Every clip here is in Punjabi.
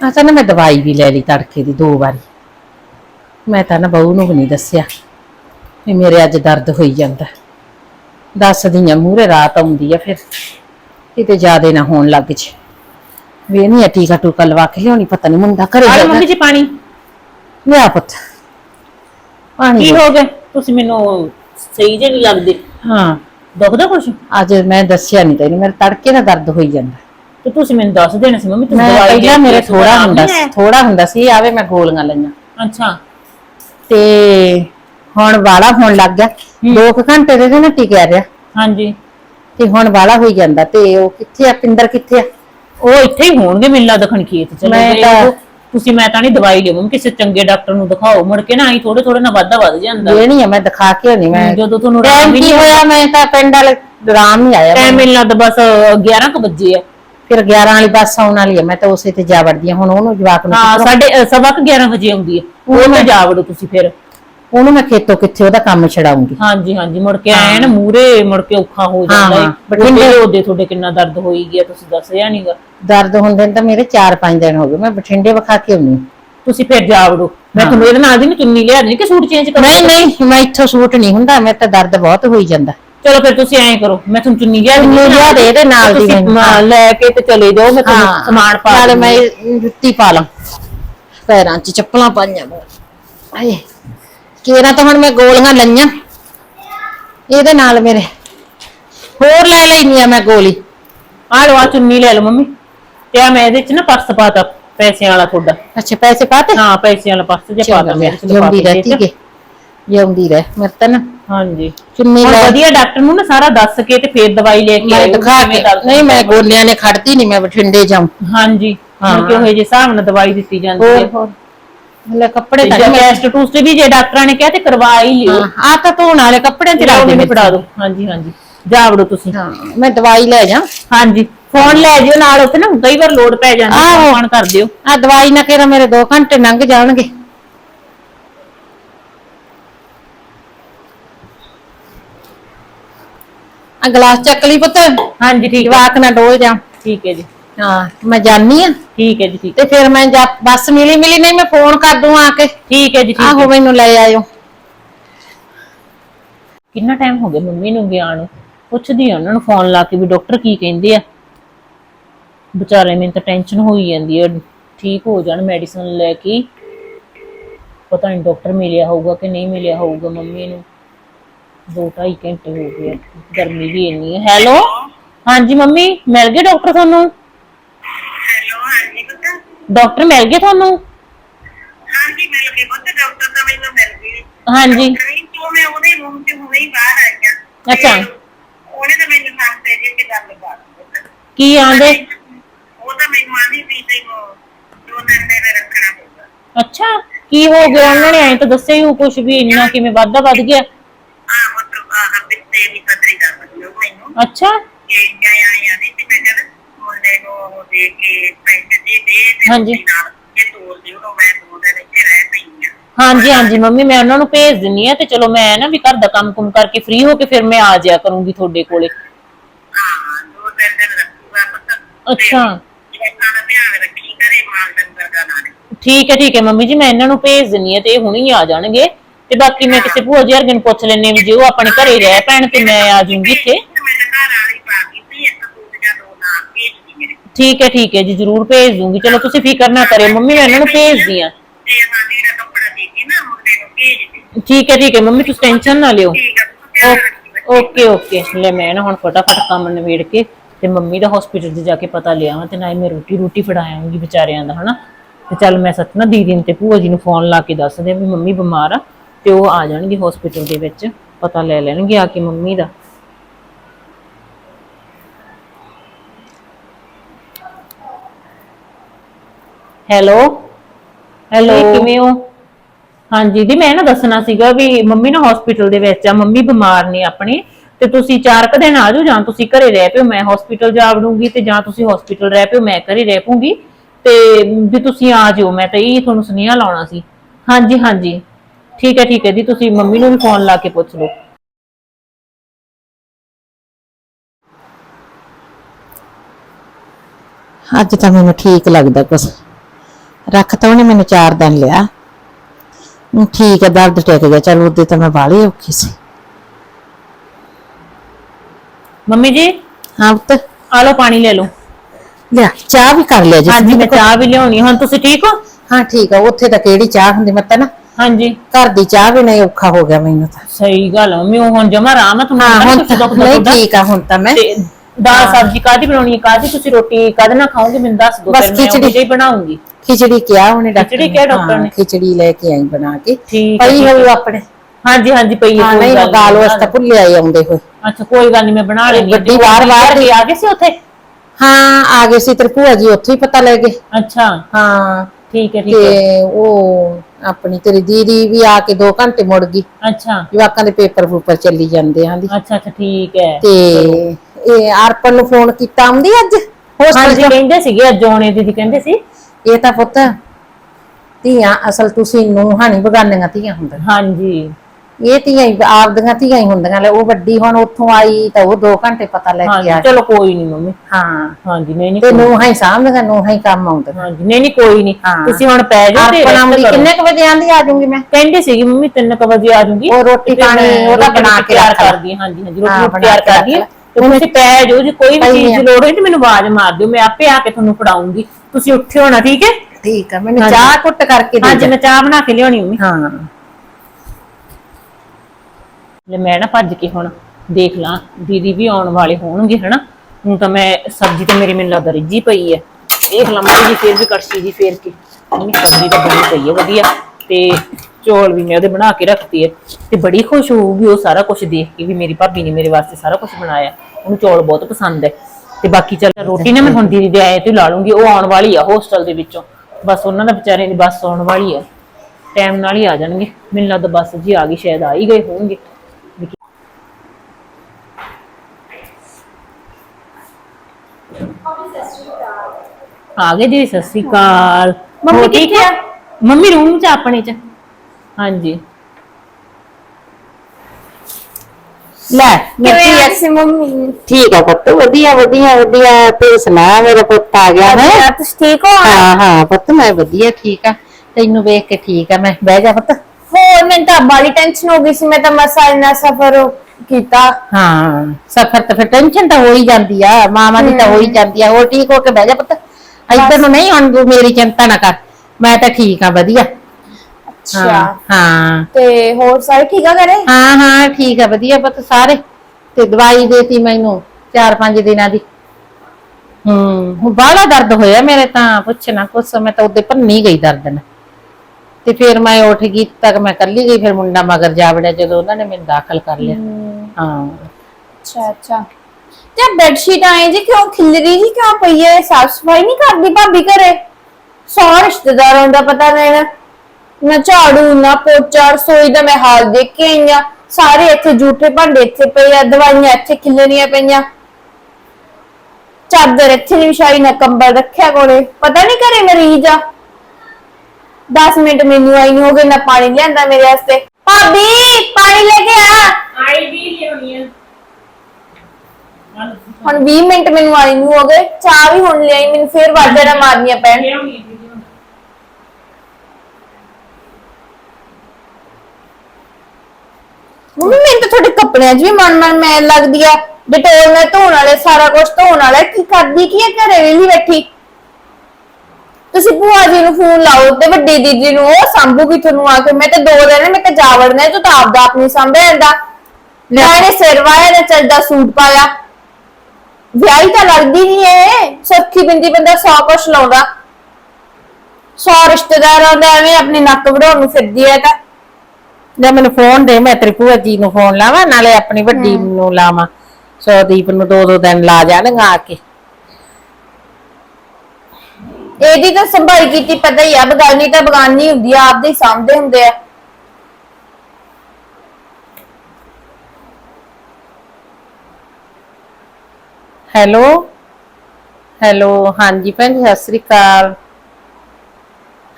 ਆ ਤਾਂ ਨਾ ਮੈਂ ਦਵਾਈ ਵੀ ਲੈ ਲਈ ਤੜਕੇ ਦੀ ਦੋ ਵਾਰੀ। ਮੈਂ ਤਾਂ ਨਾ ਬਹੂ ਨੂੰ ਵੀ ਨਹੀਂ ਦੱਸਿਆ ਵੀ ਮੇਰੇ ਅੱਜ ਦਰਦ ਹੋਈ ਜਾਂਦਾ। ਦੱਸਦੀ ਆ ਮੂਰੇ ਰਾਤ ਆਉਂਦੀ ਆ ਫਿਰ ਕਿਤੇ ਜ਼ਿਆਦੇ ਨਾ ਹੋਣ ਲੱਗ ਜੇ। ਵੀ ਨਹੀਂ ਟੀਕਾ ਟੂਕਾ ਲਵਾ ਕੇ ਲਿਆਉਣੀ ਪਤਾ ਨਹੀਂ ਮੁੰਡਾ ਘਰੇ ਆ। ਮੰਮੀ ਜੀ ਪਾਣੀ? ਲਿਆ ਪੁੱਤ। ਪਾਣੀ ਕੀ। ਹੋ ਗਿਆ? ਤੁਸੀਂ ਮੈਨੂੰ ਸਹੀ ਜੇ ਨਹੀਂ ਲੱਗਦੇ। ਹਾਂ। ਦੁਖਦਾ ਕੁਛ? ਅੱਜ ਮੈਂ ਦੱਸਿਆ ਨਹੀਂ ਤੈਨੂੰ ਮੇਰੇ ਤੜਕੇ ਨਾਲ ਦਰਦ ਹੋਈ ਜਾਂਦਾ। ਤੇ ਤੁਸੀਂ ਮੈਨੂੰ ਦੱਸ ਦੇਣਾ ਸੀ ਮੰਮੀ ਤੁਸੀਂ ਮੈਂ ਦਵਾਈ ਪਹਿਲਾਂ ਦੇ ਮੇਰੇ ਥੋੜਾ ਹੁੰਦਾ ਨਹੀਂ ਸੀ? ਥੋੜਾ ਹੁੰਦਾ ਸੀ ਆਵੇ ਮੈਂ ਗੋਲੀਆਂ ਲਈਆਂ। ਅੱਛਾ। ਤੇ ਹੁਣ ਵਾਲਾ ਹੋਣ ਲੱਗ ਗਿਆ। ਦੋ ਕੁ ਘੰਟੇ ਦੇ ਨਾ ਟਿਕਿਆ ਰਿਹਾ। ਹਾਂਜੀ। ਤੇ ਹੁਣ ਵਾਲਾ ਹੋਈ ਜਾਂਦਾ ਤੇ ਉਹ ਕਿੱਥੇ ਆ ਪਿੰਦਰ ਕਿੱਥੇ ਆ? ਉਹ ਇੱਥੇ ਹੀ ਹੋਣਗੇ ਮੈਨੂੰ ਲੱਗਦਾ ਖਣਖੇਤ ਚਲੇ ਮੈਂ ਗਏ ਤਾਂ-। ਤੁਸੀਂ ਮੈਂ ਤਾਂ ਨਹੀਂ ਦਵਾਈ ਲਿਓ ਕਿਸੇ ਚੰਗੇ ਡਾਕਟਰ ਨੂੰ ਦਿਖਾਓ। ਮੁੜ ਕੇ ਨਾ ਆਈ ਥੋੜੇ ਥੋੜੇ ਨਾ ਵਾਧਾ ਵੱਧ ਜਾਂਦਾ। ਇਹ ਨਹੀਂ ਆ ਮੈਂ ਦਿਖਾ ਕੇ ਹੋਣੀ ਮੈਂ ਜਦੋਂ ਤੁਹਾਨੂੰ ਕੀ ਨਹੀਂ ਹੋਇਆ? ਮੈਂ ਤਾਂ ਪਿੰਡ ਵਾਲੇ ਆਰਾਮ ਨਹੀਂ ਆਇਆ। ਟਾਈਮ ਮੈਨੂੰ ਲੱਗਦਾ ਬਸ 11 ਕੁ ਵਜੇ ਆ। ਫਿਰ 11 ਵਾਲੀ ਬੱਸ ਆਉਣ ਵਾਲੀ ਹੈ ਮੈਂ ਤਾਂ ਉਸੇ ਤੇ ਜਾ ਵੜਦੀ ਹਾਂ। ਹੁਣ ਉਹਨੂੰ ਜਵਾਕ ਨੂੰ ਹਾਂ ਸਾਡੇ ਅ, ਸਵਾ ਕੁ 11 ਵਜੇ ਆਉਂਦੀ ਹੈ ਉਹ ਤੇ ਜਾ ਵੜੋ ਤੁਸੀਂ ਫਿਰ। ਉਹਨੂੰ ਮੈਂ ਖੇਤੋਂ ਕਿੱਥੇ ਉਹਦਾ ਕੰਮ ਛਡਾਉਂਗੀ। ਹਾਂਜੀ ਹਾਂਜੀ ਮੁੜ ਕੇ ਆਏ ਨਾ ਮੂਰੇ ਮੁੜ ਕੇ ਔਖਾ ਹੋ ਜਾਂਦਾ ਹਾਂ, ਹੈ। ਹਾਂ, ਬਠਿੰਡੇ ਬਠਿੰਡੇ- ਉਹਦੇ ਤੁਹਾਡੇ ਕਿੰਨਾ ਦਰਦ ਹੋਈ ਗਿਆ ਤੁਸੀਂ ਦੱਸਿਆ ਨਹੀਂਗਾ ਦਰਦ ਹੁੰਦੇ ਨੇ ਤਾਂ ਮੇਰੇ 4-5 ਦਿਨ ਹੋ ਗਏ ਮੈਂ ਬਠਿੰਡੇ ਵਿਖਾ ਕੇ ਆਉਣੀ ਤੁਸੀਂ ਫਿਰ ਜਾ ਵੜੋ। ਮੈਂ ਤੁਹਾਨੂੰ ਇਹਦੇ ਨਾਲ ਦੀ ਨੀ ਚੁੰਨੀ ਲਿਆ ਦੇਣੀ ਕਿ ਸੂਟ ਚੇਂਜ ਕਰੋ ਨਹੀਂ ਨਹੀਂ ਮੈਂ ਇੱਥੋਂ ਸੂਟ ਨਹੀਂ ਹੁੰਦਾ ਮੇਰੇ ਤਾਂ ਦਰਦ ਬਹੁਤ ਹੋਈ ਜਾਂਦਾ। ਚਲੋ ਫਿਰ ਤੁਸੀਂ ਐਂ ਕਰੋ ਮੈਂ ਤੁਹਾਨੂੰ ਚੁੰਨੀ ਲਿਆ ਚੁੰਨੀ ਲਿਆ ਦੇ ਇਹਦੇ ਨਾਲ ਦੀ ਤੁਸੀਂ ਮੈਨੂੰ। ਮ- ਲੈ ਕੇ ਤੇ ਚਲੇ ਜਾਓ ਮੈਂ ਤੁਹਾਨੂੰ ਸਮਾਨ ਪਾ ਨਾਲੇ ਦਿੰਦੀ ਮੈਂ ਜੁੱਤੀ ਪਾ ਲਾਂ। ਪੈਰਾਂ 'ਚ ਚੱਪਲਾਂ ਪਾਈਆਂ ਮੈਂ। ਆਏ ਕਿਹੜਾ ਤਾਂ ਹੁਣ ਮੈਂ ਗੋਲੀਆਂ ਲਈਆਂ। ਇਹਦੇ ਨਾਲ ਮੇਰੇ ਹੋਰ ਲੈ ਲੈਣੀ ਆ ਮੈਂ ਗੋਲੀ। ਆ ਲਓ ਆ ਚੁੰਨੀ ਲੈ ਲਓ ਮੰਮੀ। ਤੇ ਆ ਮੈਂ ਇਹਦੇ ਚ ਨਾ ਪਰਸ ਪਾਤਾ ਪੈਸਿਆਂ ਵਾਲਾ ਤੁਹਾਡਾ। ਅੱਛਾ ਪੈਸੇ ਪਾਤੇ? ਹਾਂ ਪੈਸਿਆਂ ਵਾਲਾ ਪਰਸ ਜੇ ਪਾਤਾ ਮੇਰੇ ਚ ਲਿਫਾਫੇ ਜਿਉਂਦੀ ਰਹਿ ਚ। ਕੇ? ਜਿਉਂਦੀ ਰਹਿ ਮੇਰੇ ਤਾਂ ਨਾ। ਹਾਂਜੀ। ਚੁੰਨੀ ਹੁਣ ਲੈ ਵਧੀਆ ਡਾਕਟਰ ਨੂੰ ਨਾ ਸਾਰਾ ਦੱਸ ਕੇ ਤੇ ਫੇਰ ਦਵਾਈ ਲੈ ਕੇ ਮੈਂ ਆਇਓ ਦਿਖਾ ਕਿਵੇਂ ਕੇ ਨਹੀਂ ਮੈਂ। ਗੋਲੀਆਂ ਨੇ ਖੜਦੀ ਨਹੀਂ ਮੈਂ ਬਠਿੰਡੇ ਜਾਉਂ ਹਾਂਜੀ। ਹਾਂ ਹਾਂ। ਕਿ ਉਹ ਜੇ ਹਿਸਾਬ ਨਾਲ ਦਵਾਈ ਦਿੱਤੀ ਜਾਂਦੀ ਹੈ। ਹੋਰ ਲੈ ਕੱਪੜੇ ਤਾਂ ਨਹੀਂ ਟੈਸਟ ਟੂਸਟ ਵੀ ਜੇ ਡਾਕਟਰਾਂ ਨੇ ਕਿਹਾ ਤੇ ਕਰਵਾ ਹੀ ਲਿਓ। ਆ ਤਾਂ ਧੋਣ ਵਾਲੇ ਕੱਪੜਿਆਂ 'ਚ ਰੱਖ ਦੇ ਮੈਨੂੰ ਫੜਾ ਦਿਓ ਹਾਂਜੀ ਹਾਂਜੀ। ਜਾ ਵੜੋ ਤੁਸੀਂ। ਹਾਂ ਮੈਂ ਦਵਾਈ ਲੈ ਜਾ। ਹਾਂਜੀ। ਫੋਨ ਲੈ ਜਿਓ ਨਾਲ ਉੱਥੇ ਨਾ ਕਈ ਵਾਰ ਲੋਡ ਪੈ ਜਾਂਦੀ ਆਹੋ। ਫੋਨ ਕਰ ਦਿਓ। ਆ ਦਵਾਈ ਨਾ ਕਿਹੜਾ ਮੇਰੇ 2 ਘੰਟੇ ਲੰਘ ਜਾਣਗੇ। ਆ ਗਲਾਸ ਚੱਕ ਲਈ ਪੁੱਤ। ਹਾਂਜੀ ਠੀਕ ਹੈ। ਜਵਾਕ ਨਾ ਡੋਲ ਜਾ। ਠੀਕ ਹੈ ਜੀ। ਹਾਂ ਮੈਂ ਜਾਨੀ ਆ। ਠੀਕ ਹੈ ਜੀ ਠੀਕ ਤੇ ਫਿਰ ਮੈਂ ਜਾ ਬੱਸ ਮਿਲੀ ਮਿਲੀ ਨਹੀਂ ਮੈਂ ਫੋਨ ਕਰ ਦੂੰ ਆ ਕੇ। ਠੀਕ ਹੈ ਜੀ ਠੀਕ ਆਹੋ ਹੈ ਮੈਨੂੰ ਲੈ ਆਇਓ। ਕਿੰਨਾ ਟਾਈਮ ਹੋ ਗਿਆ ਮੰਮੀ ਨੂੰ ਗਿਆ ਨੂੰ? ਪੁੱਛਦੀ ਆ ਉਹਨਾਂ ਨੂੰ ਫੋਨ ਲਾ ਕੇ ਵੀ ਡਾਕਟਰ ਕੀ ਕਹਿੰਦੇ ਆ। ਵਿਚਾਰੇ ਮੈਨੂੰ ਤਾਂ ਟੈਨਸ਼ਨ ਹੋਈ ਜਾਂਦੀ ਹੈ ਠੀਕ ਹੋ ਜਾਣ ਮੈਡੀਸਨ ਲੈ ਕੇ। ਪਤਾ ਨਹੀਂ ਡਾਕਟਰ ਮਿਲਿਆ ਹੋਊਗਾ ਕਿ ਨਹੀਂ ਮਿਲਿਆ ਹੋਊਗਾ ਮੰਮੀ ਨੂੰ। ਦੋ ਢਾਈ ਘੰਟੇ ਹੋ ਗਏ ਆ। ਗਰਮੀ ਵੀ ਇੰਨੀ ਹੈ ਹੈਲੋ ਹਾਂਜੀ ਮੰਮੀ ਮਿਲ ਗਏ ਡਾਕਟਰ ਤੁਹਾਨੂੰ? ਹੈਲੋ ਹਾਂਜੀ ਪੁੱਤ। ਡਾਕਟਰ ਮਿਲ ਗਏ ਤੁਹਾਨੂੰ? ਹਾਂਜੀ ਮਿਲ ਗਈ ਪੁੱਤ ਡਾਕਟਰ ਤਾਂ ਮੈਨੂੰ ਮਿਲ ਗਈ ਹਾਂਜੀ। ਨਹੀਂ ਤੂੰ ਮੈਂ ਉਹਦੇ ਰੂਮ ਚ ਹੁਣੇ ਹੀ ਬਾਹਰ ਆਈ ਆ। ਅੱਛਾ। ਉਹਨੇ ਤਾਂ ਮੈਨੂੰ ਜੇ ਤੇ ਗੱਲ ਬਾਤ ਕੀ ਆਂਦੇ? ਉਹ ਤਾਂ ਮੈਨੂੰ ਆਂਦੀ ਵੀ ਤੈਨੂੰ ਦੋ ਦਿਨ ਦੇ ਰੱਖਣਾ ਪਊਗਾ। ਅੱਛਾ ਕੀ ਹੋ ਗਿਆ? ਉਹਨਾਂ ਨੇ ਐਂ ਤਾਂ ਦੱਸਿਆ ਹੀ ਕੁਝ ਵੀ ਇੰਨਾ ਕਿਵੇਂ ਵਾਧਾ ਵੱਧ ਗਿਆ। ਕਰ ਮੈਨੂੰ। ਅੱਛਾ। ਕਿ ਮੈਂ ਆਈ ਆ ਨਹੀਂ ਤੇ ਮੈਂ ਜਦ ਮੁੰਡੇ ਨੂੰ ਉਹ ਦੇ ਕੇ ਪੈਸੇ ਦੇ ਦੇ ਤੇ ਹਾਂਜੀ। ਉਹਦੇ ਨਾਲ ਇਹ ਤੋੜ ਦਿਓ ਤਾਂ ਮੈਂ ਦੋ ਦਿਨ ਇੱਥੇ ਰਹਿ ਪਈ ਆ ਹਾਂਜੀ ਹਾਂਜੀ ਮੰਮੀ ਮੈਂ ਉਹਨਾਂ ਨੂੰ ਭੇਜ ਦਿੰਨੀ ਆ ਤੇ ਚਲੋ ਮੈਂ ਨਾ ਵੀ ਘਰ ਦਾ ਕੰਮ ਕੁਮ ਕਰਕੇ ਫ੍ਰੀ ਹੋ ਕੇ ਫਿਰ ਮੈਂ ਆ ਜਾਇਆ ਕਰੂੰਗੀ ਤੁਹਾਡੇ ਕੋਲੇ। ਹਾਂ ਦੋ ਤਿੰਨ ਦਿਨ ਰੱਖੂਗਾ ਪੁੱਤ। ਅੱਛਾ। ਧਿਆਨ ਰੱਖੀ ਕਰੇ ਮਾਲ ਡੰਗਰ ਦਾ ਨਾਲ। ਠੀਕ ਹੈ ਠੀਕ ਹੈ ਮੰਮੀ ਜੀ ਮੈਂ ਇਹਨਾਂ ਨੂੰ ਭੇਜ ਦਿੰਨੀ ਆ ਤੇ ਇਹ ਹੁਣੀ ਆ ਜਾਣਗੇ। ਤੇ ਬਾਕੀ ਮੈਂ ਕਿਸੇ ਭੂਆ ਜੀ ਵਰਗੇ ਨੂੰ ਪੁੱਛ ਲੈਣੀ ਵੀ ਜੇ ਉਹ ਆਪਣੇ ਘਰੇ ਰਹਿ ਪੈਣ ਤੇ ਮੈਂ ਆ ਜਾਊਂਗੀ ਇੱਥੇ। ਮੈਂ ਘਰ ਵਾਲੀ ਪਾ ਗਈ ਸੀ ਇੱਕ ਸੂਟ ਜਾਂ ਦੋ ਨਾ ਭੇਜਦੀ ਮੇਰੇ ਠੀਕ ਹੈ ਠੀਕ ਹੈ ਜੀ ਜ਼ਰੂਰ ਭੇਜ ਦੂੰਗੀ। ਚਲੋ ਤੁਸੀਂ ਫਿਕਰ ਨਾ ਕਰਿਓ ਮੰਮੀ ਮੈਂ ਇਹਨਾਂ ਨੂੰ ਭੇਜਦੀ ਆ ਤੇ ਮਾਨੀ ਦਾ ਕੱਪੜਾ ਦੇ ਕੇ ਨਾ ਮੁੰਡੇ ਨੂੰ ਭੇਜ ਦੇ ਠੀਕ ਹੈ ਠੀਕ ਹੈ ਮੰਮੀ ਤੁਸੀਂ ਟੈਨਸ਼ਨ ਨਾ ਲਿਓ। ਠੀਕ ਆ ਪੁੱਤ, ਧਿਆਨ ਰੱਖੀ ਬੱਚੇ। Okay okay. ਲੈ ਮੈਂ ਨਾ ਹੁਣ ਫਟਾਫਟ ਕੰਮ ਨਿਬੇੜ ਕੇ ਤੇ ਮੰਮੀ ਦਾ ਹਸਪੀਟਲ 'ਚ ਜਾ ਕੇ ਪਤਾ ਲਿਆਵਾਂ ਤੇ ਨਾਲ ਮੈਂ ਰੋਟੀ ਰੋਟੀ ਫੜਾਵਾਂਗੀ ਵਿਚਾਰਿਆਂ ਦਾ ਹਨਾ। ਤੇ ਚੱਲ ਮੈਂ ਸੱਚ ਨਾ ਦੀਦੀ ਨੂੰ ਤੇ ਭੂਆ ਜੀ ਨੂੰ ਫੋਨ ਲਾ ਕੇ ਦੱਸ ਦਿਆਂ ਵੀ ਮੰਮੀ ਬਿਮਾਰ ਆ। ਤੇ ਉਹ ਆ ਜਾਣਗੇ ਹਸਪੀਟਲ ਦੇ ਵਿੱਚ ਪਤਾ ਲੈ ਲੈਣਗੇ ਆ ਕੇ ਮੰਮੀ ਦਾ। ਹੈਲੋ ਹੈਲੋ ਕਿਵੇਂ ਹੋ? ਹਾਂਜੀ ਦੀ ਮੈਂ ਨਾ ਦੱਸਣਾ ਸੀਗਾ ਵੀ ਮੰਮੀ ਨਾ ਹਸਪੀਟਲ ਦੇ ਵਿੱਚ ਆ ਮੰਮੀ ਬਿਮਾਰ ਨੇ ਆਪਣੀ ਤੇ ਤੁਸੀਂ ਚਾਰ ਕੁ ਦਿਨ ਆ ਜਾਓ ਜਾਂ ਤੁਸੀਂ ਘਰੇ ਰਹਿ ਪਿਓ ਮੈਂ ਹਸਪੀਟਲ ਜਾ ਵੜੂੰਗੀ ਤੇ ਜਾਂ ਤੁਸੀਂ ਹਸਪੀਟਲ ਰਹਿ ਪਿਓ ਮੈਂ ਘਰੇ ਰਹਿ ਪੂੰਗੀ ਤੇ ਵੀ ਤੁਸੀਂ ਆ ਜਿਓ ਮੈਂ ਤਾਂ ਇਹ ਤੁਹਾਨੂੰ ਸੁਨੇਹਾ ਲਾਉਣਾ ਸੀ। ਹਾਂਜੀ ਹਾਂਜੀ। ਠੀਕ ਹੈ ਠੀਕ ਹੈ ਜੀ ਤੁਸੀਂ ਮੰਮੀ ਨੂੰ ਵੀ ਫੋਨ ਲਾ ਕੇ ਪੁੱਛ ਲਓ। ਅੱਜ ਤਾਂ ਮੈਨੂੰ ਠੀਕ ਲੱਗਦਾ ਕੁਛ। ਰੱਖ ਤਾਂ ਉਹਨੇ ਮੈਨੂੰ ਚਾਰ ਦਿਨ ਲਿਆ। ਹਮ, ਠੀਕ ਹੈ ਦਰਦ ਟਿਕ ਗਿਆ। ਚਲ ਉਹਦੇ ਤਾਂ ਮੈਂ ਬਾਲੀ ਔਖੀ ਸੀ। ਮੰਮੀ ਜੀ? ਹਾਂ ਪੁੱਤ। ਆ ਲਓ ਪਾਣੀ ਲੈ ਲਓ। ਲਿਆ ਚਾਹ ਵੀ ਕਰ ਲਿਆ ਜੀ। ਹਾਂਜੀ ਮੈਂ ਚਾਹ ਵੀ ਲਿਆਉਣੀ। ਹੁਣ ਤੁਸੀਂ ਠੀਕ ਹੋ? ਹਾਂ ਠੀਕ ਆ। ਉੱਥੇ ਤਾਂ ਕਿਹੜੀ ਚਾਹ ਹੁੰਦੀ? ਮੈਂ ਤਾਂ ਨਾ ਹਾਂਜੀ। ਘਰ ਦੀ ਚਾਹ ਵੀ ਨਹੀਂ ਔਖਾ ਹੋ ਗਿਆ ਮੈਨੂੰ ਤਾਂ। ਸਹੀ ਗੱਲ ਆ, ਮੰਮੀ ਉਹ ਹੁਣ ਜਮਾ ਆਰਾਮ ਆ ਤੁਹਾਨੂੰ ਹਾਂ ਪਤਾ ਹੁਣ ਤਾਂ ਨਹੀਂ। ਠੀਕ ਆ ਹੁਣ ਤਾਂ ਮੈਂ। ਤੇ ਦਾਲ ਸਬਜ਼ੀ ਕਾਦੀ ਬਣਾਉਣੀ ਹੈ ਕਾਦੀ ਤੁਸੀਂ ਰੋਟੀ ਕਾਦੇ ਨਾਲ ਖਾਓਗੇ ਮੈਨੂੰ ਦੱਸ ਦਿਓ ਬਸ ਫਿਰ ਮੈਂ ਖਿਚੜੀ। ਉਹਦੇ ਹੀ ਬਣਾਉਂਗੀ। ਖਿਚੜੀ ਕਿਹਾ ਉਹਨੇ ਡਾਕਟਰ ਖਿਚੜੀ ਕਿਹਾ ਡਾਕਟਰ ਨੇ? ਖਿਚੜੀ ਲੈ ਕੇ ਆਈ ਬਣਾ ਕੇ। ਠੀਕ ਹੈ, ਪਈ ਠੀਕ ਹੋਈ। ਆਪਣੇ। ਹਾਂਜੀ ਹਾਂਜੀ ਪਈ ਹੈ ਹਾਂ ਕੋਈ ਨਹੀਂ ਗੱਲ ਨੀ, ਤਾਂ ਭੁੱਲੇ ਆਏ ਆਉਂਦੇ ਹੋਏ। ਅੱਛਾ ਕੋਈ ਗੱਲ ਨਹੀਂ ਮੈਂ ਬਣਾ ਲੈਣੀ ਗੱਡੀ ਬਾਹਰ-ਬਾਹਰ ਦੀ ਆ ਗਏ ਸੀ ਉੱਥੇ? ਹਾਂ ਆ ਗਏ ਸੀ ਤੇਰੇ ਭੂਆ ਜੀ ਉੱਥੇ ਹੀ ਪਤਾ ਲੈ ਗਏ। ਅੱਛਾ। ਹਾਂ। ਠੀਕ ਹੈ ਠੀਕ ਹੈ। ਤੇ ਉਹ ਆਪਣੀ ਤੇਰੀ ਦੀਦੀ ਵੀ ਆ ਕੇ 2 ਘੰਟੇ ਮੁੜ ਗਈ। ਅੱਛਾ। ਜਵਾਕਾਂ ਦੇ ਪੇਪਰ ਪੂਪਰ ਚੱਲੀ ਜਾਂਦੇ ਆਂ ਦੀ ਅੱਛਾ ਅੱਛਾ ਠੀਕ ਹੈ। ਤੇ ਇਹ ਅਰਪਨ ਨੂੰ ਫੋਨ ਕੀਤਾ ਆਉਂਦੀ ਅੱਜ? ਹੋਸਟਲ ਹਾਂਜੀ ਕਹਿੰਦੇ ਸੀਗੇ ਅੱਜ ਆਉਣੇ ਦੀਦੀ ਕਹਿੰਦੇ ਸੀ। ਇਹ ਤਾਂ ਪੁੱਤ ਧੀਆਂ ਅਸਲ ਤੁਸੀਂ ਨੂੰ ਹਾਨੀ ਬਗਾਨੀਆਂ ਧੀਆਂ ਹੁੰਦੀਆਂ। ਹਾਂਜੀ। ਇਹ ਧੀਆਂ ਹੀ ਆਪਦੀਆਂ ਧੀਆਂ ਹੀ ਹੁੰਦੀਆਂ ਲੈ ਉਹ ਵੱਡੀ ਹੁਣ ਉੱਥੋਂ ਆਈ ਤਾਂ ਉਹ 2 ਘੰਟੇ ਪਤਾ ਲੈ ਕੇ ਹਾਂਜੀ ਆ ਚਲੋ ਕੋਈ ਨਹੀਂ ਮੰਮੀ। ਹਾਂ। ਹਾਂਜੀ ਨਹੀਂ ਨਹੀਂ ਤੇ ਨੂੰ। ਹੀ ਸਾਂਭਦੀਆਂ ਨੂੰ ਹੀ ਕੰਮ ਆਉਂਦਾ ਹਾਂਜੀ ਨਹੀਂ ਨਹੀਂ ਕੋਈ ਨਹੀਂ ਹਾਂ। ਤੁਸੀਂ ਹੁਣ ਪੈ ਜਾਓ ਤੇ ਅਰਪਨ rest ਕਰੋ। ਕਿੰਨੇ ਕੁ ਵਜੇ ਆਂਦੀ ਆ ਜਾਊਂਗੀ ਮੈਂ? ਕਹਿੰਦੀ ਸੀਗੀ ਮੰਮੀ 3 ਵਜੇ ਆ ਜਾਊਂਗੀ। ਉਹ ਰੋਟੀ ਪਾਣੀ ਉਹਦਾ ਬਣਾ ਕੇ ਤਿਆਰ ਰੱਖ। ਲਾ। ਕਰਦੀ ਹਾਂ। ਹਾਂਜੀ ਹਾਂਜੀ ਹਾਂ, ਰੋਟੀ ਬਣਾ ਤਿਆਰ ਕੇ ਰੱਖ ਕਰਦੀ ਹਾਂ। ਲਾ। ਤੇ ਤੁਸੀਂ ਪੈ ਜਾਓ ਜੇ ਕੋਈ ਵੀ ਪਈ ਚੀਜ਼। ਦੀ ਲੋੜ ਹੋਈ ਤੇ ਮੈਨੂੰ ਆਵਾਜ਼ ਮਾਰ ਦਿਓ। ਮੈਂ ਆਪੇ ਆ ਕੇ ਤੁਹਾਨੂੰ ਫੜਾਉਂਗੀ। ਤੁਸੀਂ ਉੱਠਿਓ ਨਾ ਠੀਕ ਹੈ? ਠੀਕ ਆ ਮੈਨੂੰ। ਚਾਹ ਕੁੱਟ ਕਰਕੇ ਦੇ ਹਾਂਜੀ ਮੈਂ ਚਾਹ ਬਣਾ ਕੇ ਲਿਆਉਣੀ ਮੰਮੀ। ਹਾਂ। ਲੈ ਮੈਂ ਨਾ ਭੱਜ ਕੇ ਹੁਣ ਦੇਖ ਲਾਂ, ਦੀਦੀ ਵੀ ਆਉਣ ਵਾਲੇ ਹੋਣਗੇ, ਹਨਾ? ਹੁਣ ਤਾਂ ਮੈਂ ਸਬਜ਼ੀ ਤੇ ਮੇਰੀ ਮੈਨੂੰ ਲੱਗਦਾ ਰਿੱਝੀ ਪਈ ਹੈ ਦੇਖ ਲਾਂ ਮੈਂ ਜੀ ਫੇਰ ਵੀ ਕੜਛੀ ਜੀ ਫੇਰ ਕੇ। ਨਹੀਂ ਸਬਜ਼ੀ ਤਾਂ ਬਣੀ ਪਈ ਹੈ ਵਧੀਆ। ਤੇ ਚੌਲ ਵੀ ਮੈਂ ਉਹਦੇ ਬਣਾ ਕੇ ਰੱਖਤੀ ਹੈ ਤੇ ਬੜੀ ਖੁਸ਼ ਹੋਊਗੀ ਉਹ ਸਾਰਾ ਕੁਝ ਦੇਖ ਕੇ ਵੀ ਮੇਰੀ ਭਾਬੀ ਨੇ ਮੇਰੇ ਵਾਸਤੇ ਸਾਰਾ ਕੁਝ ਬਣਾਇਆ। ਉਹਨੂੰ ਚੌਲ ਬਹੁਤ ਪਸੰਦ ਹੈ ਤੇ ਬਾਕੀ ਚੱਲ, ਰੋਟੀ ਨਾ ਮੈਂ ਹੁਣ ਦੀਦੀ ਦੇ ਆਏ ਤੇ ਲਾ ਲੂੰਗੀ, ਉਹ ਆਉਣ ਵਾਲੀ ਆ ਹੋਸਟਲ ਦੇ ਵਿੱਚੋਂ। ਬਸ ਉਹਨਾਂ ਦਾ ਵਿਚਾਰੇ ਦੀ ਬੱਸ ਆਉਣ ਵਾਲੀ ਆ ਟਾਈਮ ਨਾਲ ਹੀ ਆ ਜਾਣਗੇ। ਮੈਨੂੰ ਲੱਗਦਾ ਬੱਸ ਜੀ ਆ ਗਈ, ਸ਼ਾਇਦ ਆ ਹੀ ਗਏ ਹੋਣਗੇ। ਆ ਗਏ ਜੀ ਸਤਿ ਸ਼੍ਰੀ ਅਕਾਲ। ਮੰਮੀ ਕਿੱਥੇ ਆ? ਮੰਮੀ ਰੂਮ ਚ ਆਪਣੇ ਚ। ਹਾਂਜੀ। ਲੈ ਆ ਤੁਸੀਂ ਮੰਮੀ? ਠੀਕ ਆ ਪੁੱਤ ਵਧੀਆ ਵਧੀਆ ਵਧੀਆ। ਤੂੰ ਸੁਣਾ ਮੇਰਾ ਪੁੱਤ ਆ ਗਿਆ ਹੈ। ਤੁਸੀਂ ਠੀਕ ਹੋ? ਹਾਂ ਹਾਂ ਪੁੱਤ ਮੈਂ ਵਧੀਆ ਠੀਕ ਆ। ਤੈਨੂੰ ਵੇਖ ਕੇ ਠੀਕ ਆ ਮੈਂ ਬਹਿ ਜਾ ਪੁੱਤ। ਹੋਰ ਮੈਨੂੰ ਤਾਂ ਬੜੀ ਟੈਨਸ਼ਨ ਹੋ ਗਈ ਸੀ ਮੈਂ ਤਾਂ ਮਸਾ ਇੰਨਾ ਸਫਰ ਕੀਤਾ। ਹਾਂ ਸਫਰ ਤਾਂ ਫਿਰ ਟੈਨਸ਼ਨ ਤਾਂ ਹੋ ਹੀ ਜਾਂਦੀ ਆ ਮਾਮਾ ਦੀ ਤਾਂ ਹੋ ਹੀ ਜਾਂਦੀ ਆ ਹੋਰ ਠੀਕ ਹੋ ਕੇ ਬਹਿ ਜਾ ਪੁੱਤ। ਇੱਧਰ ਨੂੰ ਨਹੀਂ ਹੁਣ ਤੂੰ ਮੇਰੀ ਚਿੰਤਾ ਨਾ ਕਰ ਮੈਂ ਤਾਂ ਠੀਕ ਆ ਵਧੀਆ। ਅੱਛਾ। ਹਾਂ ਹਾਂ। ਤੇ ਹੋਰ ਸਾਰੇ ਠੀਕ ਆ ਘਰੇ? ਹਾਂ ਹਾਂ ਠੀਕ ਆ ਵਧੀਆ ਪੁੱਤ ਸਾਰੇ। ਤੇ ਦਵਾਈ ਦੇਤੀ ਮੈਨੂੰ 4-5 ਦਿਨਾਂ ਦੀ। ਹੂੰ ਹੁਣ ਬਾਹਲਾ ਦਰਦ ਹੋਇਆ ਮੇਰੇ ਤਾਂ ਪੁੱਛ ਨਾ ਕੁਛ ਮੈਂ ਤਾਂ ਉਹਦੇ ਭੰਨੀ ਗਈ ਦਰਦ ਨਾਲ। ਤੇ ਫਿਰ ਮੈਂ ਉੱਠ ਗਈ ਤੱਕ ਮੈਂ ਕੱਲੀ ਗਈ ਫਿਰ ਮੁੰਡਾ ਮਗਰ ਜਾ ਵੜਿਆ ਜਦੋਂ ਉਹਨਾਂ ਨੇ ਮੈਨੂੰ ਦਾਖਲ ਕਰ ਲਿਆ। ਹਾਂ। ਅੱਛਾ ਅੱਛਾ। ਤੇ ਬੈੱਡ ਸ਼ੀਟ ਆਏ ਜੀ ਕਿਉਂ ਖਿਲਰੀ ਜੀ ਕਿਉਂ ਪਈ ਹੈ ਸਾਫ਼ ਸਫ਼ਾਈ ਨਹੀਂ ਕਰਦੀ ਭਾਬੀ ਘਰੇ? ਸੌ ਰਿਸ਼ਤੇਦਾਰਾਂ ਦਾ ਪਤਾ ਨਹੀਂ ਨਾ ਝਾੜੂ, ਨਾ ਪੋਚਾ, ਰਸੋਈ ਦਾ ਮੈਂ ਹਾਲ ਦੇਖ ਕੇ ਆਈ ਆਂ। ਸਾਰੇ ਇੱਥੇ ਜੂਠੇ ਭਾਂਡੇ ਇੱਥੇ ਪਏ ਆ, ਦਵਾਈਆਂ ਇੱਥੇ ਖਿਲਰੀਆਂ ਪਈਆਂ। ਚਾਦਰ ਇੱਥੇ ਨਹੀਂ ਵਿਛਾਈ, ਨਾ ਕੰਬਲ ਰੱਖਿਆ ਕੋਲੇ। ਪਤਾ ਨਹੀਂ ਘਰੇ ਮਰੀਜ਼ ਆ 10 ਮਿੰਟ ਮੈਨੂੰ ਆਈ ਹੋ ਗਏ ਨਾ ਪਾਣੀ ਲਿਆਂਦਾ ਮੇਰੇ ਵਾਸਤੇ। ਭਾਬੀ, ਪਾਣੀ ਲੈ ਕੇ ਆ ਆਈ ਵੀ ਲਿਆਉਣੀ ਆ ਹੁਣ 20 ਮਿੰਟ ਮੈਨੂੰ ਆਈ ਨੂੰ ਹੋ ਗਏ ਚਾਹ ਵੀ ਹੁਣ ਲਿਆਈ ਮੈਨੂੰ ਫੇਰ ਵਾਜੜਾ ਮਾਰਨੀਆਂ ਪੈਣ। ਮੰਮੀ ਮੈਨੂੰ ਤਾਂ ਤੁਹਾਡੇ ਕੱਪੜਿਆਂ 'ਚ ਵੀ ਮਨ ਮਨ ਮੈਲ ਲੱਗਦੀ ਆ। ਡਟੋਲ ਨਾਲ ਧੋਣ ਵਾਲੇ ਸਾਰਾ ਕੁਝ ਧੋਣ ਵਾਲਾ ਕੀ ਕਰਦੀ ਕੀ ਹੈ ਘਰੇ ਵੇਲੀ ਬੈਠੀ? ਤੁਸੀਂ ਭੂਆ ਜੀ ਨੂੰ ਫੋਨ ਲਾਓ ਤੇ ਵੱਡੀ ਦੀਦੀ ਨੂੰ ਉਹ ਸੰਭੂਗੀ ਤੁਹਾਨੂੰ ਆ ਕੇ। ਮੈਂ ਤਾਂ ਦੋ ਦਿਨ ਮੈਂ ਤਾਂ ਜਾ ਵੜਨਾ ਤੂੰ ਤਾਂ ਆਪਦਾ ਆਪਣੀ ਸੰਭਿਆ ਜਾਂਦਾ ਨਾ ਇਹਨੇ ਸਿਰ ਵਾਇਆ ਨਾ ਚੱਲਦਾ ਸੂਟ ਪਾਇਆ। ਵਿਆਹੀ ਤਾਂ ਲੱਗਦੀ ਨਹੀਂ ਏ ਸੱਖੀ ਬਿੰਦੀ ਬੰਦਾ ਸੌ ਕੁਛ ਲਾਉਂਦਾ। ਸੌ ਰਿਸ਼ਤੇਦਾਰਾਂ ਦਾ ਐਵੇਂ ਆਪਣੀ ਨੱਕ ਵੜਾਉਣ ਨੂੰ ਫਿਰਦੀ ਐ ਤਾਂ। ਲੈ ਮੈਨੂੰ ਫੋਨ ਦੇ ਮੈਂ ਤੇਰੀ ਭੂਆ ਜੀ ਨੂੰ ਫੋਨ ਲਾਵਾਂ ਨਾਲੇ ਆਪਣੀ ਵੱਡੀ ਨੂੰ ਲਾਵਾਂ। ਸੌਦੀਪ ਨੂੰ ਦੋ ਦੋ ਦਿਨ ਲਾ ਜਾਣਗਾ ਆ ਕੇ। ਇਹਦੀ ਤਾਂ ਸੰਭਾਈ ਕੀਤੀ ਪਤਾ ਹੀ ਆ ਬਗਾਨੀ ਤਾਂ ਬਗਾਨੀ ਹੁੰਦੀ ਆ ਆਪਦੇ ਹੀ ਸਾਂਭਦੇ ਹੁੰਦੇ ਆ। ਹੈਲੋ? ਹੈਲੋ, ਹਾਂਜੀ ਭੈਣ ਜੀ, ਸਤਿ ਸ੍ਰੀ ਅਕਾਲ।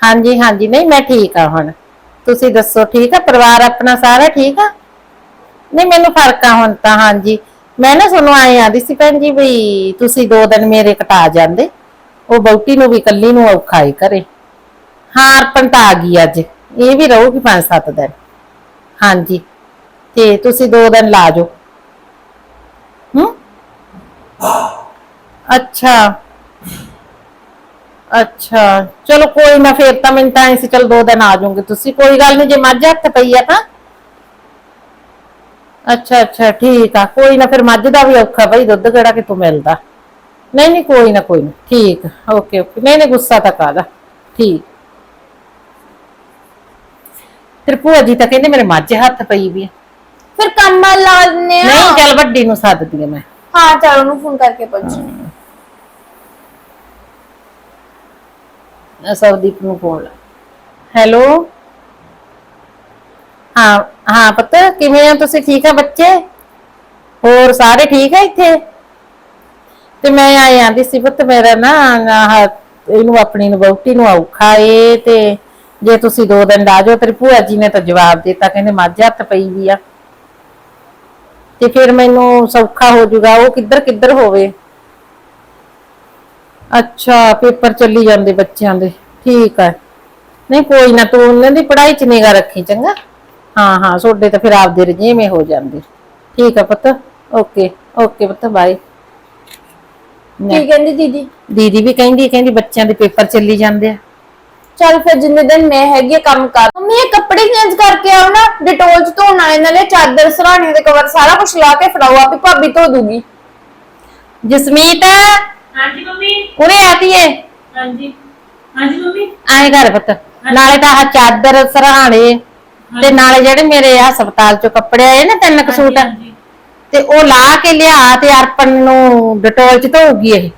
ਹਾਂਜੀ ਹਾਂਜੀ, ਨਹੀਂ, ਮੈਂ ਠੀਕ ਆ ਹੁਣ। ਤੁਸੀਂ ਦੱਸੋ, ਠੀਕ ਆ? ਪਰਿਵਾਰ ਆਪਣਾ ਸਾਰਾ ਠੀਕ ਆ? ਨਹੀਂ, ਮੈਨੂੰ ਫ਼ਰਕ ਆ ਹੁਣ ਤਾਂ, ਹਾਂਜੀ। ਮੈਂ ਨਾ ਤੁਹਾਨੂੰ ਆਏ ਆਂਦੀ ਸੀ ਭੈਣ ਜੀ ਵੀ ਤੁਸੀਂ ਦੋ ਦਿਨ ਮੇਰੇ ਕਟਾ ਜਾਂਦੇ। ਉਹ ਬੌਟੀ ਨੂੰ ਵੀ ਕੱਲੀ ਨੂੰ ਔਖਾ ਹੀ ਕਰੇ ਹਾਂ ਅਰਪਣ ਤਾਂ ਆ ਗਈ ਅੱਜ। ਇਹ ਵੀ ਰਹੂਗੀ 5-7 ਦਿਨ। ਹਾਂਜੀ। ਤੇ ਤੁਸੀਂ ਦੋ ਦਿਨ ਲਾ ਜਾਓ। ਅੱਛਾ। ਅੱਛਾ। ਚਲੋ ਕੋਈ ਨਾ ਫੇਰ ਤਾਂ ਮੈਂ ਤਾਂ ਇਸੇ ਚਲ 2 ਦਿਨ ਆ ਜਾਓਗੇ ਤੁਸੀਂ। ਕੋਈ ਗੱਲ ਨਹੀਂ ਜੇ ਮੱਝ ਹੱਥ ਪਈ ਆ ਤਾਂ। ਅੱਛਾ ਅੱਛਾ ਠੀਕ ਆ। ਕੋਈ ਨਾ ਫਿਰ ਮੱਝ ਦਾ ਵੀ ਔਖਾ ਭਾਈ ਦੁੱਧ ਕਿਹੜਾ ਕਿਤੋਂ ਮਿਲਦਾ। ਨਹੀਂ ਨਹੀਂ ਕੋਈ ਨਾ ਕੋਈ ਨਾ। ਠੀਕ ਓਕੇ ਓਕੇ। ਨਹੀਂ ਨਹੀਂ ਗੁੱਸਾ ਤਾਂ ਕਾਦਾ ਠੀਕ। ਤੇਰੇ ਭੂਆ ਜੀ ਤਾਂ ਕਹਿੰਦੇ ਮੇਰੇ ਮੱਝ ਹੱਥ ਪਈ ਵੀ ਆ। ਫਿਰ ਕੰਮ ਲਾ ਦਿੰਨੇ ਆ। ਨਹੀਂ ਚੱਲ ਵੱਡੀ ਨੂੰ ਸੱਦਦੀ ਆ ਮੈਂ। ਹਾਂ ਚਲ ਉਹਨੂੰ ਫੋਨ ਕਰਕੇ ਪੁੱਛ। ਅਹ ਸਰਦੀਪ ਨੂੰ ਫੋਨ ਲਾ। ਹੈਲੋ ਹਾਂ ਹਾਂ ਪੁੱਤ ਕਿਵੇਂ ਆ? ਤੁਸੀਂ ਠੀਕ ਆ ਬੱਚੇ? ਹੋਰ ਸਾਰੇ ਠੀਕ ਆ ਇੱਥੇ? ਤੇ ਮੈਂ ਆਈ ਆਂਦੀ ਸੀ ਪੁੱਤ ਮੇਰਾ ਨਾ ਆਹ ਇਹਨੂੰ ਆਪਣੀ ਨੂੰ ਬੌਟੀ ਨੂੰ ਔਖਾ ਏ ਤੇ ਜੇ ਤੁਸੀਂ ਦੋ ਦਿਨ ਲਾ ਜਾਓ ਤੇਰੀ ਭੂਆ ਜੀ ਨੇ ਤਾਂ ਜਵਾਬ ਦਿੱਤਾ ਕਹਿੰਦੇ ਮੱਝ ਹੱਥ ਪਈ ਵੀ ਆ। ਤੇ ਫਿਰ ਮੈਨੂੰ ਸੌਖਾ ਹੋ ਜਾਊਗਾ ਉਹ ਕਿੱਧਰ ਕਿੱਧਰ ਹੋਵੇ। ਅੱਛਾ ਪੇਪਰ ਚੱਲੀ ਜਾਂਦੇ ਬੱਚਿਆਂ ਦੇ ਠੀਕ ਹੈ ਨਹੀਂ ਕੋਈ ਨਾ ਤੂੰ ਉਹਨਾਂ ਦੀ ਪੜ੍ਹਾਈ 'ਚ ਨਿਗਾ ਰੱਖੀ ਚੰਗਾ। ਹਾਂ ਹਾਂ ਤੁਹਾਡੇ ਤਾਂ ਫਿਰ ਆਪਦੇ ਰਜੇਵੇਂ ਹੋ ਜਾਂਦੇ। ਠੀਕ ਹੈ ਪੁੱਤ ਓਕੇ ਓਕੇ ਪੁੱਤ ਬਾਏ। ਕੀ ਕਹਿੰਦੀ ਦੀਦੀ? ਦੀਦੀ ਵੀ ਕਹਿੰਦੀ ਕਹਿੰਦੀ ਬੱਚਿਆਂ ਦੇ ਪੇਪਰ ਚੱਲੀ ਜਾਂਦੇ ਆ। ਚੱਲ ਫਿਰ ਜਿੰਨੇ ਦਿਨ ਮੈਂ ਹੈਗੀ ਆ ਕੰਮ ਕਰ। ਮੰਮੀ ਇਹ ਕੱਪੜੇ ਚੇਂਜ ਕਰਕੇ ਆਓ ਨਾ ਡਿਟੋਲ ਚ ਧੋਣ ਵਾਲੇ ਨਾਲੇ ਚਾਦਰ ਸਰਾਣੇ ਦੇ ਕਵਰ ਸਾਰਾ ਕੁਝ ਲਾ ਕੇ ਫੜਾਓ ਆਪੇ ਭਾਬੀ ਧੋ ਦੂਗੀ। ਜਸਮੀਤ? ਹਾਂਜੀ ਮੰਮੀ। ਉਰੇ ਆਤੀ ਏ? ਹਾਂਜੀ। ਹਾਂਜੀ ਮੰਮੀ। ਆਏ ਘਰ ਪੁੱਤ ਨਾਲੇ ਤਾਂ ਆਹ ਚਾਦਰ ਸਰਾਣੇ ਤੇ ਨਾਲੇ ਜਿਹੜੇ ਮੇਰੇ ਹਸਪਤਾਲ ਚੋਂ ਕੱਪੜੇ ਆਏ ਨਾ ਤਿੰਨ ਕੁ ਸੂਟ। ਤੇ ਉਹ ਲਾ ਕੇ ਲਿਆ ਤੇ ਅਰਪਣ ਨੂੰ ਡਟੋਲ ਚ ਧੋਊਗੀ ਇਹ।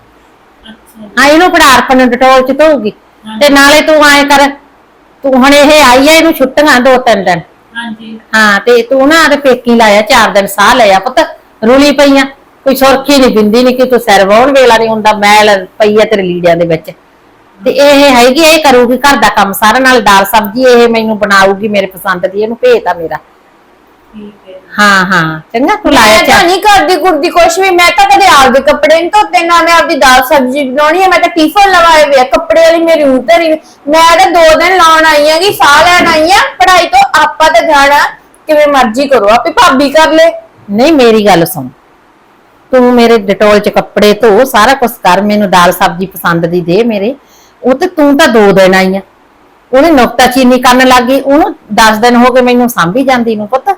ਅੱਛਾ ਹਾਂ ਇਹਨੂੰ ਫੜਾ ਅਰਪਣ ਨੂੰ ਡਟੋਲ ਚ ਧੋਊਗੀ। ਤੇ ਨਾਲੇ ਤੂੰ ਐ ਕਰ ਤੂੰ ਹੁਣ ਇਹ ਆਈ ਐ ਇਹਨੂੰ ਛੁੱਟੀਆਂ ਦੋ ਤਿੰਨ ਦਿਨ। ਹਾਂਜੀ। ਹਾਂ ਤੇ ਤੂੰ ਨਾ ਤੇ ਪੇਕੀ ਲਾਇਆ ਚਾਰ ਦਿਨ ਸਾਹ ਲਿਆ ਪੁੱਤ। ਰੁਲੀ ਪਈਆਂ ਕੋਈ ਸੁਰਖੀ ਨਹੀਂ ਬਿੰਦੀ ਨਹੀਂ ਕਿ ਤੂੰ ਸਿਰ ਵਾਉਣ ਵੇਲਾ ਨਹੀਂ ਹੁੰਦਾ ਮੈਲ ਪਈ ਆ ਤੇਰੇ ਲੀੜਿਆਂ ਦੇ ਵਿੱਚ। ਤੇ ਇਹ ਹੈਗੀ ਇਹ ਕਰੂਗੀ ਘਰ ਦਾ ਕੰਮ ਸਾਰਾ ਨਾਲ ਦਾਲ ਸਬਜ਼ੀ ਇਹ ਮੈਨੂੰ ਬਣਾਊਗੀ ਮੇਰੇ ਪਸੰਦ ਦੀ ਇਹਨੂੰ ਆ ਮੇਰਾ। ਠੀਕ। ਹੈ ਹਾਂ। ਚੰਗਾ ਤੂੰ ਲਾਇਆ ਮੈਂ ਤਾਂ ਨਹੀਂ ਕਰਦੀ ਕੁਰਦੀ ਕੁਛ ਵੀ ਮੈਂ ਤਾਂ ਕਦੇ ਆਪਦੇ ਕੱਪੜੇ ਨਹੀਂ ਧੋਤੇ ਨਾ ਮੈਂ ਆਪਦੀ ਦਾਲ ਸਬਜ਼ੀ ਬਣਾਉਣੀ ਹੈ ਮੈਂ ਤਾਂ ਟਿਫਨ ਲਵਾਏ ਵੇ ਆ, ਕੱਪੜੇ ਵਾਲੀ ਮੇਰੀ ਉਧਰ ਹੀ ਮੈਂ ਤਾਂ ਦੋ ਦਿਨ ਲਾਉਣ ਆਈ ਆਂਗੀ ਸਾਹ ਲੈਣ ਆਈ ਆ ਪੜ੍ਹਾਈ ਤੋਂ ਆਪਾਂ ਤਾਂ ਜਾਣਾ ਕਿਵੇਂ ਮਰਜ਼ੀ ਕਰੋ ਆਪੇ ਭਾਬੀ ਕਰ ਲੈ। ਨਹੀਂ ਮੇਰੀ ਗੱਲ ਸੁਣ। ਤੂੰ ਮੇਰੇ ਡਟੋਲ ਚ ਕੱਪੜੇ ਧੋ ਸਾਰਾ ਕੁਝ ਕਰ ਮੈਨੂੰ ਦਾਲ ਸਬਜ਼ੀ ਪਸੰਦ ਦੀ ਦੇ ਮੇਰੇ। ਉਹ ਤੇ ਤੂੰ ਤਾਂ ਦੋ ਦਿਨ ਆਈ ਆ। ਉਹਨੇ ਨੁਕਤਾ ਚੀਨੀ ਕਰਨ ਲੱਗੀ ਉਹਨੂੰ 10 ਦਿਨ ਹੋ ਗਏ ਮੈਨੂੰ ਸਾਂਭੀ ਜਾਂਦੀ ਨੂੰ ਪੁੱਤ।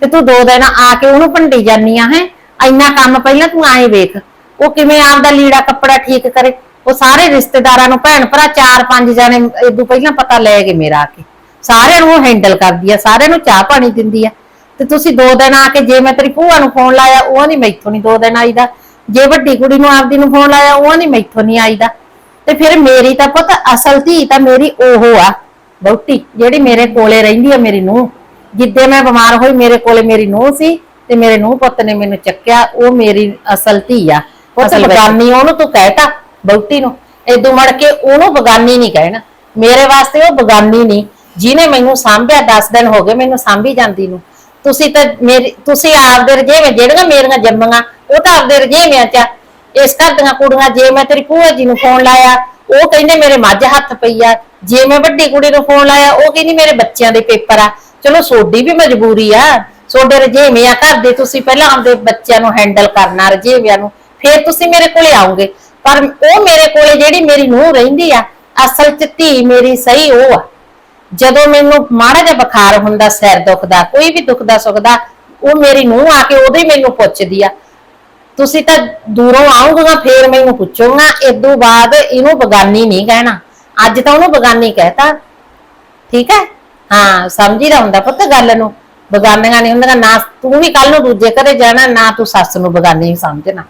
ਤੇ ਤੂੰ ਦੋ ਦਿਨ ਆ ਕੇ ਉਹਨੂੰ ਭੰਡੀ ਜਾਨੀ ਆ, ਹੈ? ਇੰਨਾ ਕੰਮ ਪਹਿਲਾਂ ਤੂੰ ਆਏ ਵੇਖ। ਉਹ ਕਿਵੇਂ ਆਪਦਾ ਲੀੜਾ ਕੱਪੜਾ ਠੀਕ ਕਰੇ? ਉਹ ਸਾਰੇ ਰਿਸ਼ਤੇਦਾਰਾਂ ਨੂੰ, ਭੈਣ ਭਰਾ ਚਾਰ ਪੰਜ ਜਾਣੇ ਇਦੋਂ ਪਹਿਲਾਂ ਪਤਾ ਲੈ ਗਏ ਮੇਰਾ ਆ ਕੇ। ਸਾਰਿਆਂ ਨੂੰ ਉਹ ਹੈਂਡਲ ਕਰਦੀ ਆ, ਸਾਰਿਆਂ ਨੂੰ ਚਾਹ ਪਾਣੀ ਦਿੰਦੀ ਆ। ਤੇ ਤੁਸੀਂ ਦੋ ਦਿਨ ਆ ਕੇ ਜੇ ਮੈਂ ਤੇਰੀ ਭੂਆ ਨੂੰ ਫੋਨ ਲਾਇਆ, ਉਹ ਨਹੀਂ ਮੈਥੋਂ ਨਹੀਂ ਦੋ ਦਿਨ ਆਈਦਾ। ਜੇ ਵੱਡੀ ਕੁੜੀ ਨੂੰ ਆਪਦੀ ਨੂੰ ਫੋਨ ਲਾਇਆ, ਉਹ ਨਹੀਂ ਮੈਥੋਂ ਨਹੀਂ ਆਈਦਾ। ਤੇ ਫਿਰ ਮੇਰੀ ਤਾਂ ਪੁੱਤ ਅਸਲ ਧੀ ਤਾਂ ਮੇਰੀ ਉਹ ਆ ਬਹੁਤੀ ਜਿਹੜੀ ਮੇਰੇ ਕੋਲੇ ਰਹਿੰਦੀ ਆ ਮੇਰੀ ਨੂੰਹ। ਜਿੱਦੇ ਮੈਂ ਬਿਮਾਰ ਹੋਈ ਮੇਰੇ ਕੋਲੇ ਮੇਰੀ ਨੂੰਹ ਸੀ ਤੇ ਮੇਰੇ ਨੂੰਹ ਪੁੱਤ ਨੇ ਮੈਨੂੰ ਚੱਕਿਆ ਉਹ ਮੇਰੀ ਅਸਲ ਧੀ ਆ। ਉਹ ਤਾਂ ਬਗਾਨੀ ਉਹਨੂੰ ਤੂੰ ਕਹਿਤਾ ਬਹੁਤੀ ਨੂੰ। ਇਦੋਂ ਮੜ ਕੇ ਉਹਨੂੰ ਬਗਾਨੀ ਨਹੀਂ ਕਹਿਣਾ। ਮੇਰੇ ਵਾਸਤੇ ਉਹ ਬਗਾਨੀ ਨਹੀਂ। ਜਿਹਨੇ ਮੈਨੂੰ ਸਾਂਭਿਆ 10 ਦਿਨ ਹੋ ਗਏ ਮੈਨੂੰ ਸਾਂਭੀ ਜਾਂਦੀ ਨੂੰ। ਤੁਸੀਂ ਤਾਂ ਮੇਰੀ ਤੁਸੀਂ ਆਪਦੇ ਰਜੇਵੇਂ ਜਿਹੜੀਆਂ ਮੇਰੀਆਂ ਜੰਮੀਆਂ ਉਹ ਤਾਂ ਆਪਦੇ ਰਜੇਵਿਆਂ ਚ ਆ। ਇਸ ਘਰ ਦੀਆਂ ਕੁੜੀਆਂ ਜੇ ਮੈਂ ਤੇਰੀ ਭੂਆ ਜੀ ਨੂੰ ਫੋਨ ਲਾਇਆ ਉਹ ਕਹਿੰਦੇ ਮੇਰੇ ਮੱਝ ਹੱਥ ਪਈ ਆ। ਜੇ ਮੈਂ ਵੱਡੀ ਕੁੜੀ ਨੂੰ ਫੋਨ ਲਾਇਆ ਉਹ ਕਹਿੰਦੀ ਮੇਰੇ ਬੱਚਿਆਂ ਦੇ ਪੇਪਰ ਆ। ਚਲੋ ਸੋਡੀ ਵੀ ਮਜਬੂਰੀ ਆ। ਸੋਡੇ ਰਜੇਵੇਂ ਆ। ਘਰ ਦੇ ਤੁਸੀਂ ਪਹਿਲਾਂ ਆਪਦੇ ਬੱਚਿਆਂ ਨੂੰ ਹੈਂਡਲ ਕਰਨਾ ਰਜੇਵਿਆਂ ਨੂੰ। ਫਿਰ ਤੁਸੀਂ ਮੇਰੇ ਕੋਲੇ ਆਉਂਗੇ ਪਰ ਉਹ ਮੇਰੇ ਕੋਲੇ ਜਿਹੜੀ ਮੇਰੀ ਨੂੰਹ ਰਹਿੰਦੀ ਆ, ਅਸਲ ਚ ਧੀ ਮੇਰੀ ਸਹੀ ਉਹ ਆ। ਜਦੋਂ ਮੈਨੂੰ ਮਾੜਾ ਜਿਹਾ ਬੁਖਾਰ ਹੁੰਦਾ, ਸਿਰ ਦੁਖਦਾ, ਕੋਈ ਵੀ ਦੁਖਦਾ ਸੁਖਦਾ ਉਹ ਮੇਰੀ ਨੂੰਹ ਆ ਕੇ ਉਦੋਂ ਹੀ ਮੈਨੂੰ ਪੁੱਛਦੀ ਆ। ਤੁਸੀਂ ਤਾਂ ਦੂਰੋਂ ਆਉਂਗਾ ਫੇਰ ਮੈਨੂੰ ਪੁੱਛੋਗਾ। ਇਦੋਂ ਬਾਅਦ ਇਹਨੂੰ ਬਗਾਨੀ ਨਹੀਂ ਕਹਿਣਾ। ਅੱਜ ਤਾਂ ਉਹਨੂੰ ਬਗਾਨੀ ਕਹਿਤਾ। ਠੀਕ ਹੈ? ਹਾਂ, ਸਮਝੀ ਹੁੰਦਾ ਪੁੱਤ ਗੱਲ ਨੂੰ। ਬਗਾਨੀਆਂ ਨਹੀਂ ਹੁੰਦੀਆਂ ਨਾ, ਤੂੰ ਵੀ ਕੱਲ ਨੂੰ ਦੂਜੇ ਘਰੇ ਜਾਣਾ, ਨਾ ਤੂੰ ਸੱਸ ਨੂੰ ਬਗਾਨੀ ਸਮਝਣਾ।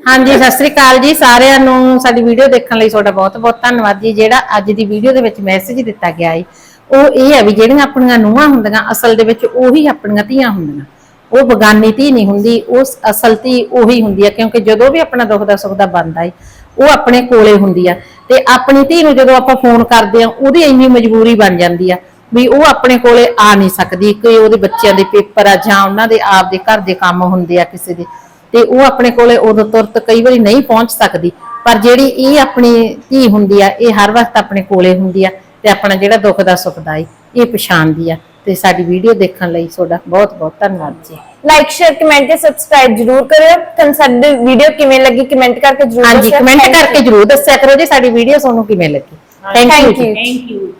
ਹਾਂਜੀ, ਸਤਿ ਸ੍ਰੀ ਅਕਾਲ ਜੀ ਸਾਰਿਆਂ ਨੂੰ। ਸਾਡੀ ਵੀਡੀਓ ਦੇਖਣ ਲਈ ਤੁਹਾਡਾ ਬਹੁਤ ਬਹੁਤ ਧੰਨਵਾਦ ਜੀ। ਜਿਹੜਾ ਅੱਜ ਦੀ ਵੀਡੀਓ ਦੇ ਵਿੱਚ ਮੈਸੇਜ ਦਿੱਤਾ ਗਿਆ ਹੈ ਉਹ ਇਹ ਹੈ ਵੀ ਜਿਹੜੀਆਂ ਆਪਣੀਆਂ ਨੂੰਹਾਂ ਹੁੰਦੀਆਂ, ਅਸਲ ਦੇ ਵਿੱਚ ਉਹੀ ਆਪਣੀਆਂ ਧੀਆਂ ਹੁੰਦੀਆਂ। ਉਹ ਬਗਾਨੀ ਧੀ ਨਹੀਂ ਹੁੰਦੀ ਉਸ ਅਸਲ ਧੀ ਉਹੀ ਹੁੰਦੀ ਹੈ ਕਿਉਂਕਿ ਜਦੋਂ ਵੀ ਆਪਣਾ ਦੁੱਖ ਦਾ ਸੁੱਖ ਦਾ ਬਣਦਾ ਹੈ ਉਹ ਆਪਣੇ ਕੋਲੇ ਹੁੰਦੀ ਆ। ਤੇ ਆਪਣੀ ਧੀ ਨੂੰ ਜਦੋਂ ਆਪਾਂ ਫੋਨ ਕਰਦੇ ਆ, ਉਹਦੀ ਇੰਨੀ ਮਜਬੂਰੀ ਬਣ ਜਾਂਦੀ ਆ ਵੀ ਉਹ ਆਪਣੇ ਕੋਲੇ ਆ ਨਹੀਂ ਸਕਦੀ। ਕਿ ਉਹਦੇ ਬੱਚਿਆਂ ਦੇ ਪੇਪਰ ਆ ਜਾਂ ਉਹਨਾਂ ਦੇ ਆਪ ਦੇ ਘਰ ਦੇ ਕੰਮ ਹੁੰਦੇ ਆ ਕਿਸੇ ਦੇ। ਤੇ ਉਹ ਆਪਣੇ ਕੋਲੇ ਉਦੋਂ ਤੁਰਤ ਕਈ ਵਾਰੀ ਨਹੀਂ ਪਹੁੰਚ ਸਕਦੀ। ਪਰ ਜਿਹੜੀ ਇਹ ਆਪਣੀ ਧੀ ਹੁੰਦੀ ਆ, ਇਹ ਹਰ ਵਕਤ ਆਪਣੇ ਕੋਲੇ ਹੁੰਦੀ ਆ ਤੇ ਆਪਣਾ ਜਿਹੜਾ ਦੁੱਖ ਦਾ ਸੁੱਖ ਦਾ ਇਹ ਪਛਾਣਦੀ ਆ। ਤੇ ਸਾਡੀ ਵੀਡੀਓ ਦੇਖਣ ਲਈ ਤੁਹਾਡਾ ਬਹੁਤ ਬਹੁਤ ਧੰਨਵਾਦ ਜੀ। ਲਾਈਕ ਸ਼ੇਅਰ ਕਮੈਂਟ ਤੇ ਸਬਸਕ੍ਰਾਈਬ ਜਰੂਰ ਕਰਿਓ। ਤੁਹਾਨੂੰ ਸਾਡੀ ਵੀਡੀਓ ਕਿਵੇਂ ਲੱਗੀ ਕਮੈਂਟ ਕਰਕੇ ਜਰੂਰ ਹਾਂਜੀ ਕਮੈਂਟ. ਕਰਕੇ ਜਰੂਰ ਦੱਸਿਆ ਕਰੋ ਜੀ ਸਾਡੀ ਵੀਡੀਓ ਤੁਹਾਨੂੰ ਕਿਵੇਂ ਲੱਗੀ। Thank you. Thank you